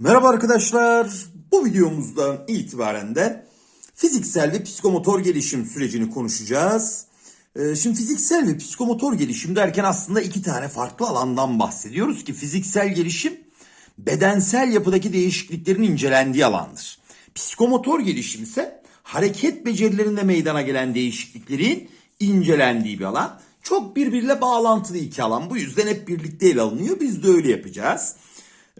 Merhaba arkadaşlar. Bu videomuzdan itibaren de fiziksel ve psikomotor gelişim sürecini konuşacağız. Ee, Şimdi fiziksel ve psikomotor gelişim derken aslında iki tane farklı alandan bahsediyoruz ki fiziksel gelişim bedensel yapıdaki değişikliklerin incelendiği alandır. Psikomotor gelişim ise hareket becerilerinde meydana gelen değişikliklerin incelendiği bir alan. Çok birbiriyle bağlantılı iki alan. Bu yüzden hep birlikte ele alınıyor. Biz de öyle yapacağız.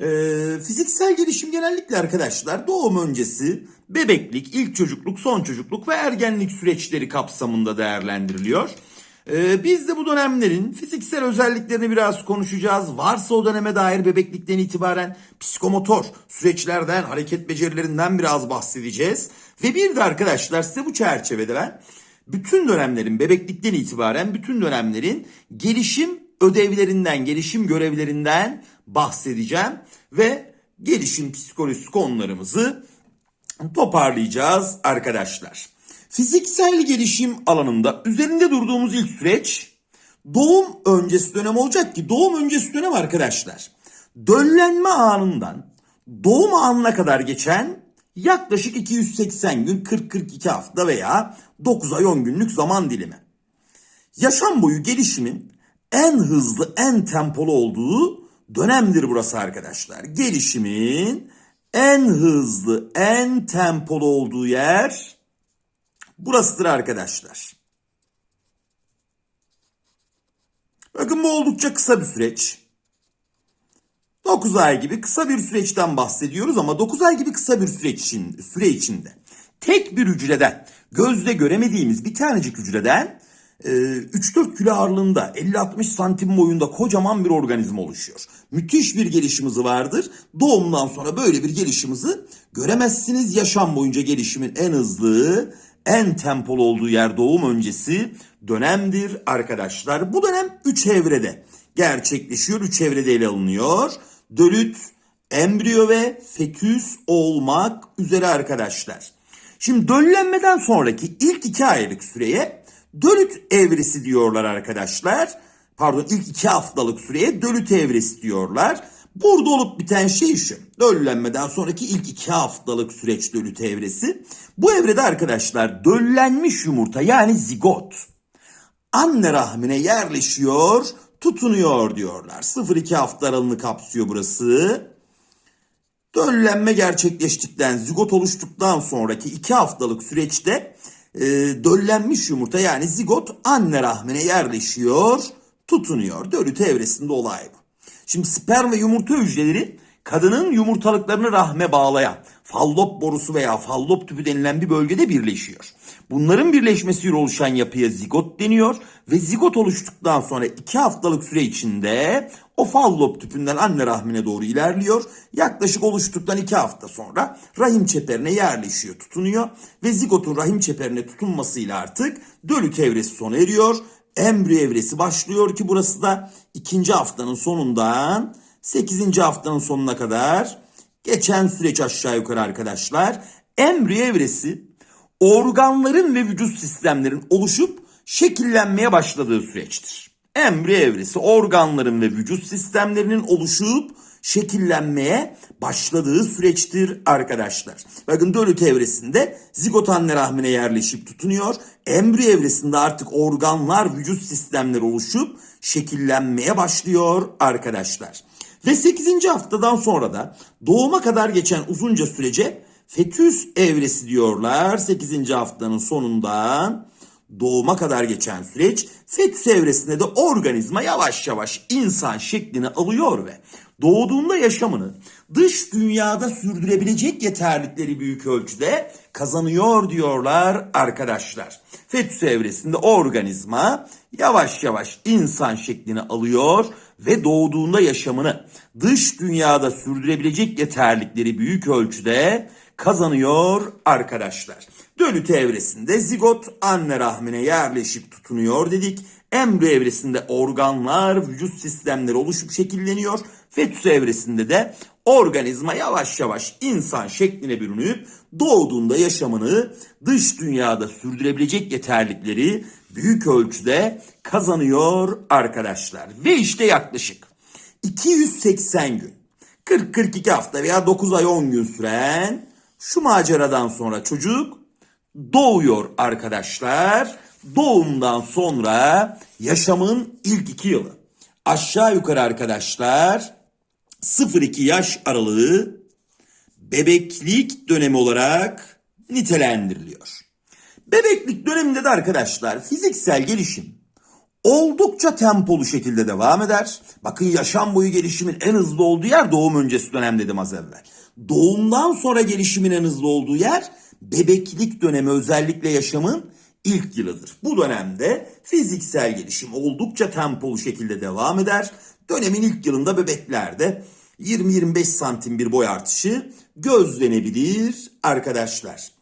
Ee, fiziksel gelişim genellikle arkadaşlar doğum öncesi, bebeklik, ilk çocukluk, son çocukluk ve ergenlik süreçleri kapsamında değerlendiriliyor. Ee, biz de bu dönemlerin fiziksel özelliklerini biraz konuşacağız. Varsa o döneme dair bebeklikten itibaren psikomotor süreçlerden, hareket becerilerinden biraz bahsedeceğiz. Ve bir de arkadaşlar size bu çerçevede ben bütün dönemlerin bebeklikten itibaren bütün dönemlerin gelişim ödevlerinden, gelişim görevlerinden bahsedeceğim ve gelişim psikolojisi konularımızı toparlayacağız arkadaşlar. Fiziksel gelişim alanında üzerinde durduğumuz ilk süreç doğum öncesi dönem olacak ki doğum öncesi dönem arkadaşlar döllenme anından doğum anına kadar geçen yaklaşık 280 gün 40-42 hafta veya 9 ay 10 günlük zaman dilimi. Yaşam boyu gelişimin en hızlı, en tempolu olduğu dönemdir burası arkadaşlar. Gelişimin en hızlı, en tempolu olduğu yer burasıdır arkadaşlar. Bakın bu oldukça kısa bir süreç. 9 ay gibi kısa bir süreçten bahsediyoruz ama 9 ay gibi kısa bir süreç için, süre içinde tek bir hücreden gözle göremediğimiz bir tanecik hücreden 3-4 kilo ağırlığında 50-60 santim boyunda kocaman bir organizma oluşuyor. Müthiş bir gelişim vardır. Doğumdan sonra böyle bir gelişim hızı göremezsiniz. Yaşam boyunca gelişimin en hızlı, en tempolu olduğu yer doğum öncesi dönemdir arkadaşlar. Bu dönem 3 evrede gerçekleşiyor. 3 evrede ele alınıyor. Dölüt, embriyo ve fetüs olmak üzere arkadaşlar. Şimdi döllenmeden sonraki ilk iki aylık süreye dölüt evresi diyorlar arkadaşlar. Pardon ilk iki haftalık süreye dölüt evresi diyorlar. Burada olup biten şey şu. Döllenmeden sonraki ilk iki haftalık süreç dölüt evresi. Bu evrede arkadaşlar döllenmiş yumurta yani zigot anne rahmine yerleşiyor, tutunuyor diyorlar. 0-2 hafta aralığını kapsıyor burası. Döllenme gerçekleştikten, zigot oluştuktan sonraki 2 haftalık süreçte e, döllenmiş yumurta yani zigot anne rahmine yerleşiyor, tutunuyor. Dölüt evresinde olay bu. Şimdi sperm ve yumurta hücreleri kadının yumurtalıklarını rahme bağlayan fallop borusu veya fallop tüpü denilen bir bölgede birleşiyor. Bunların birleşmesiyle oluşan yapıya zigot deniyor ve zigot oluştuktan sonra 2 haftalık süre içinde o fallop tüpünden anne rahmine doğru ilerliyor. Yaklaşık oluştuktan 2 hafta sonra rahim çeperine yerleşiyor, tutunuyor ve zigotun rahim çeperine tutunmasıyla artık dölüt evresi sona eriyor. Embriyo evresi başlıyor ki burası da ikinci haftanın sonundan 8. haftanın sonuna kadar geçen süreç aşağı yukarı arkadaşlar. Embriyo evresi organların ve vücut sistemlerin oluşup şekillenmeye başladığı süreçtir. Embriyo evresi organların ve vücut sistemlerinin oluşup şekillenmeye başladığı süreçtir arkadaşlar. Bakın dölüt evresinde zigot anne rahmine yerleşip tutunuyor. Embriyo evresinde artık organlar, vücut sistemleri oluşup şekillenmeye başlıyor arkadaşlar. Ve 8. haftadan sonra da doğuma kadar geçen uzunca sürece fetüs evresi diyorlar. 8. haftanın sonundan doğuma kadar geçen süreç fetüs evresinde de organizma yavaş yavaş insan şeklini alıyor ve doğduğunda yaşamını dış dünyada sürdürebilecek yeterlikleri büyük ölçüde kazanıyor diyorlar arkadaşlar. Fetüs evresinde organizma yavaş yavaş insan şeklini alıyor ve doğduğunda yaşamını dış dünyada sürdürebilecek yeterlikleri büyük ölçüde kazanıyor arkadaşlar. Dölüt evresinde zigot anne rahmine yerleşip tutunuyor dedik. Embriyo evresinde organlar, vücut sistemleri oluşup şekilleniyor. Fetüs evresinde de organizma yavaş yavaş insan şekline bürünüp doğduğunda yaşamını dış dünyada sürdürebilecek yeterlikleri büyük ölçüde kazanıyor arkadaşlar. Ve işte yaklaşık 280 gün 40-42 hafta veya 9 ay 10 gün süren şu maceradan sonra çocuk doğuyor arkadaşlar. Doğumdan sonra yaşamın ilk iki yılı. Aşağı yukarı arkadaşlar 0-2 yaş aralığı bebeklik dönemi olarak nitelendiriliyor. Bebeklik döneminde de arkadaşlar fiziksel gelişim oldukça tempolu şekilde devam eder. Bakın yaşam boyu gelişimin en hızlı olduğu yer doğum öncesi dönem dedim az evvel. Doğumdan sonra gelişimin en hızlı olduğu yer bebeklik dönemi özellikle yaşamın ilk yılıdır. Bu dönemde fiziksel gelişim oldukça tempolu şekilde devam eder. Dönemin ilk yılında bebeklerde 20-25 santim bir boy artışı gözlenebilir arkadaşlar.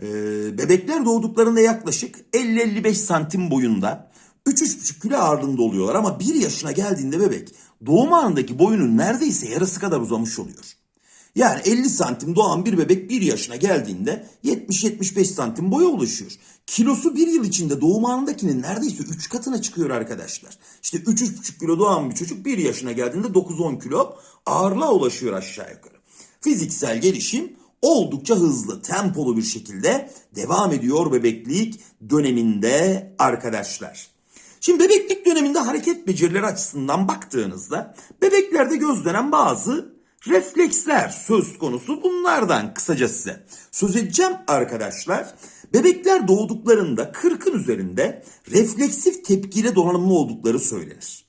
Ee, bebekler doğduklarında yaklaşık 50-55 santim boyunda 3-3,5 kilo ağırlığında oluyorlar ama 1 yaşına geldiğinde bebek doğum anındaki boyunun neredeyse yarısı kadar uzamış oluyor. Yani 50 santim doğan bir bebek 1 yaşına geldiğinde 70-75 santim boya ulaşıyor. Kilosu bir yıl içinde doğum anındakinin neredeyse 3 katına çıkıyor arkadaşlar. İşte 3-3,5 kilo doğan bir çocuk 1 yaşına geldiğinde 9-10 kilo ağırlığa ulaşıyor aşağı yukarı. Fiziksel gelişim oldukça hızlı, tempolu bir şekilde devam ediyor bebeklik döneminde arkadaşlar. Şimdi bebeklik döneminde hareket becerileri açısından baktığınızda bebeklerde gözlenen bazı refleksler söz konusu. Bunlardan kısaca size söz edeceğim arkadaşlar. Bebekler doğduklarında 40'ın üzerinde refleksif tepkiyle donanımlı oldukları söylenir.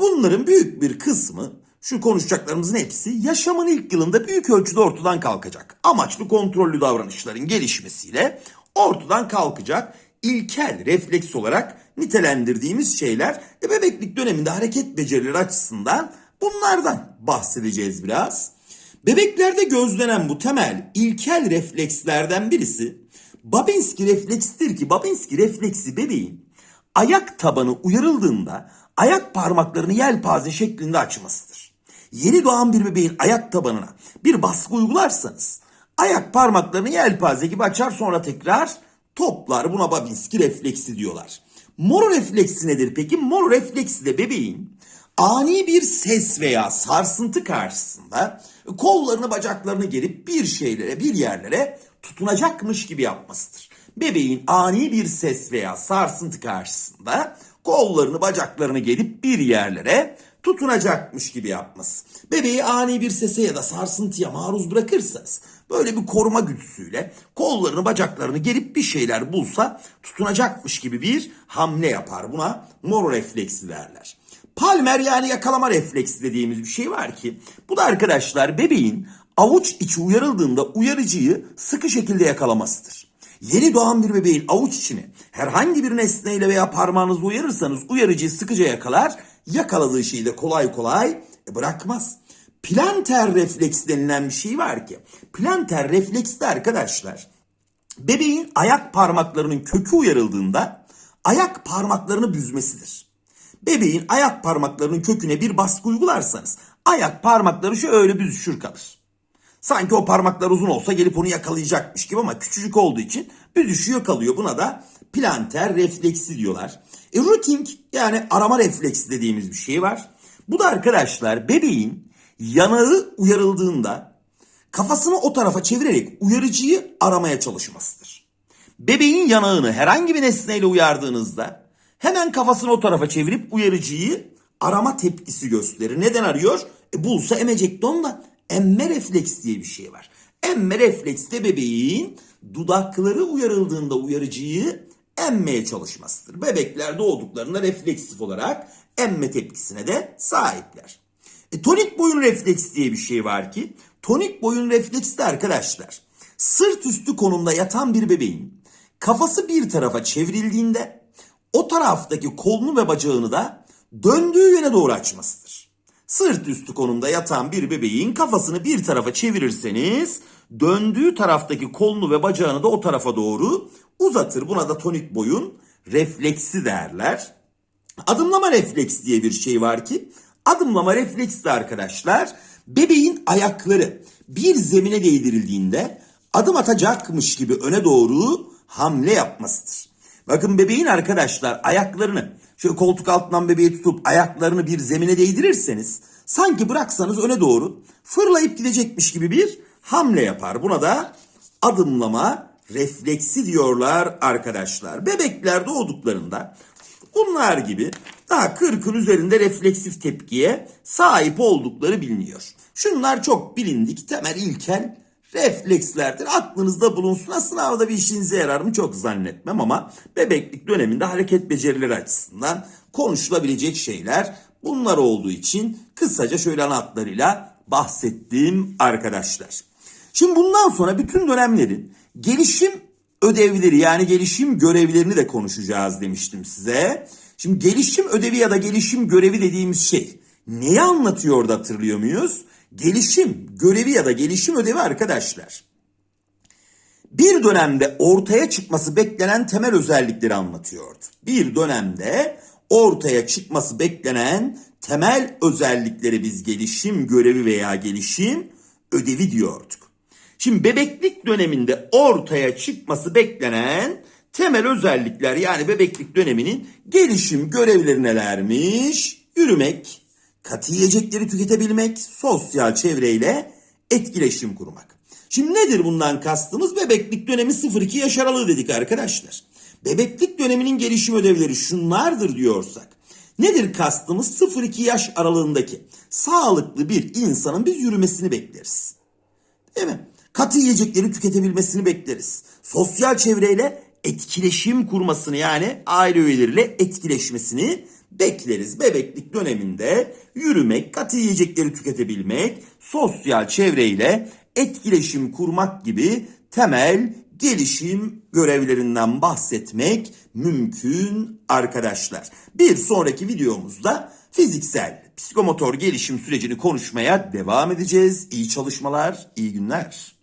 Bunların büyük bir kısmı şu konuşacaklarımızın hepsi yaşamın ilk yılında büyük ölçüde ortadan kalkacak. Amaçlı kontrollü davranışların gelişmesiyle ortadan kalkacak ilkel refleks olarak nitelendirdiğimiz şeyler e, bebeklik döneminde hareket becerileri açısından bunlardan bahsedeceğiz biraz. Bebeklerde gözlenen bu temel ilkel reflekslerden birisi Babinski refleksidir ki Babinski refleksi bebeğin ayak tabanı uyarıldığında ayak parmaklarını yelpaze şeklinde açmasıdır. Yeni doğan bir bebeğin ayak tabanına bir baskı uygularsanız ayak parmaklarını yelpaze gibi açar sonra tekrar toplar. Buna Babinski refleksi diyorlar. Moro refleksi nedir peki? Moro refleksi de bebeğin ani bir ses veya sarsıntı karşısında kollarını bacaklarını gerip bir şeylere bir yerlere tutunacakmış gibi yapmasıdır. Bebeğin ani bir ses veya sarsıntı karşısında kollarını bacaklarını gerip bir yerlere tutunacakmış gibi yapması. Bebeği ani bir sese ya da sarsıntıya maruz bırakırsanız böyle bir koruma güdüsüyle kollarını bacaklarını gerip bir şeyler bulsa tutunacakmış gibi bir hamle yapar. Buna mor refleksi derler. Palmer yani yakalama refleksi dediğimiz bir şey var ki bu da arkadaşlar bebeğin avuç içi uyarıldığında uyarıcıyı sıkı şekilde yakalamasıdır. Yeni doğan bir bebeğin avuç içini herhangi bir nesneyle veya parmağınızla uyarırsanız uyarıcıyı sıkıca yakalar, yakaladığı şeyi de kolay kolay bırakmaz. Planter refleks denilen bir şey var ki. Planter refleks de arkadaşlar bebeğin ayak parmaklarının kökü uyarıldığında ayak parmaklarını büzmesidir. Bebeğin ayak parmaklarının köküne bir baskı uygularsanız ayak parmakları şöyle büzüşür kalır. Sanki o parmaklar uzun olsa gelip onu yakalayacakmış gibi ama küçücük olduğu için büzüşüyor kalıyor. Buna da planter refleksi diyorlar. E, routing yani arama refleksi dediğimiz bir şey var. Bu da arkadaşlar bebeğin yanağı uyarıldığında kafasını o tarafa çevirerek uyarıcıyı aramaya çalışmasıdır. Bebeğin yanağını herhangi bir nesneyle uyardığınızda hemen kafasını o tarafa çevirip uyarıcıyı arama tepkisi gösterir. Neden arıyor? E, bulsa emecekti ondan. Emme refleks diye bir şey var. Emme refleks de bebeğin dudakları uyarıldığında uyarıcıyı emmeye çalışmasıdır. Bebekler doğduklarında refleksif olarak emme tepkisine de sahipler. E, tonik boyun refleks diye bir şey var ki tonik boyun refleksi de arkadaşlar sırt üstü konumda yatan bir bebeğin kafası bir tarafa çevrildiğinde o taraftaki kolunu ve bacağını da döndüğü yöne doğru açmasıdır. Sırt üstü konumda yatan bir bebeğin kafasını bir tarafa çevirirseniz döndüğü taraftaki kolunu ve bacağını da o tarafa doğru uzatır. Buna da tonik boyun refleksi derler. Adımlama refleks diye bir şey var ki adımlama refleksi de arkadaşlar bebeğin ayakları bir zemine değdirildiğinde adım atacakmış gibi öne doğru hamle yapmasıdır. Bakın bebeğin arkadaşlar ayaklarını şöyle koltuk altından bebeği tutup ayaklarını bir zemine değdirirseniz sanki bıraksanız öne doğru fırlayıp gidecekmiş gibi bir hamle yapar. Buna da adımlama refleksi diyorlar arkadaşlar. Bebekler doğduklarında bunlar gibi daha 40'ın üzerinde refleksif tepkiye sahip oldukları biliniyor. Şunlar çok bilindik temel ilkel reflekslerdir. Aklınızda bulunsun. Sınavda bir işinize yarar mı çok zannetmem ama bebeklik döneminde hareket becerileri açısından konuşulabilecek şeyler bunlar olduğu için kısaca şöyle ana hatlarıyla bahsettiğim arkadaşlar. Şimdi bundan sonra bütün dönemlerin gelişim ödevleri yani gelişim görevlerini de konuşacağız demiştim size. Şimdi gelişim ödevi ya da gelişim görevi dediğimiz şey neyi anlatıyor da hatırlıyor muyuz? Gelişim görevi ya da gelişim ödevi arkadaşlar. Bir dönemde ortaya çıkması beklenen temel özellikleri anlatıyordu. Bir dönemde ortaya çıkması beklenen temel özellikleri biz gelişim görevi veya gelişim ödevi diyorduk. Şimdi bebeklik döneminde ortaya çıkması beklenen temel özellikler yani bebeklik döneminin gelişim görevleri nelermiş? Yürümek, katı yiyecekleri tüketebilmek, sosyal çevreyle etkileşim kurmak. Şimdi nedir bundan kastımız? Bebeklik dönemi 0-2 yaş aralığı dedik arkadaşlar. Bebeklik döneminin gelişim ödevleri şunlardır diyorsak. Nedir kastımız? 0-2 yaş aralığındaki sağlıklı bir insanın biz yürümesini bekleriz. Değil mi? Katı yiyecekleri tüketebilmesini bekleriz. Sosyal çevreyle etkileşim kurmasını yani aile üyeleriyle etkileşmesini bekleriz. Bebeklik döneminde yürümek, katı yiyecekleri tüketebilmek, sosyal çevreyle etkileşim kurmak gibi temel gelişim görevlerinden bahsetmek mümkün arkadaşlar. Bir sonraki videomuzda fiziksel psikomotor gelişim sürecini konuşmaya devam edeceğiz. İyi çalışmalar, iyi günler.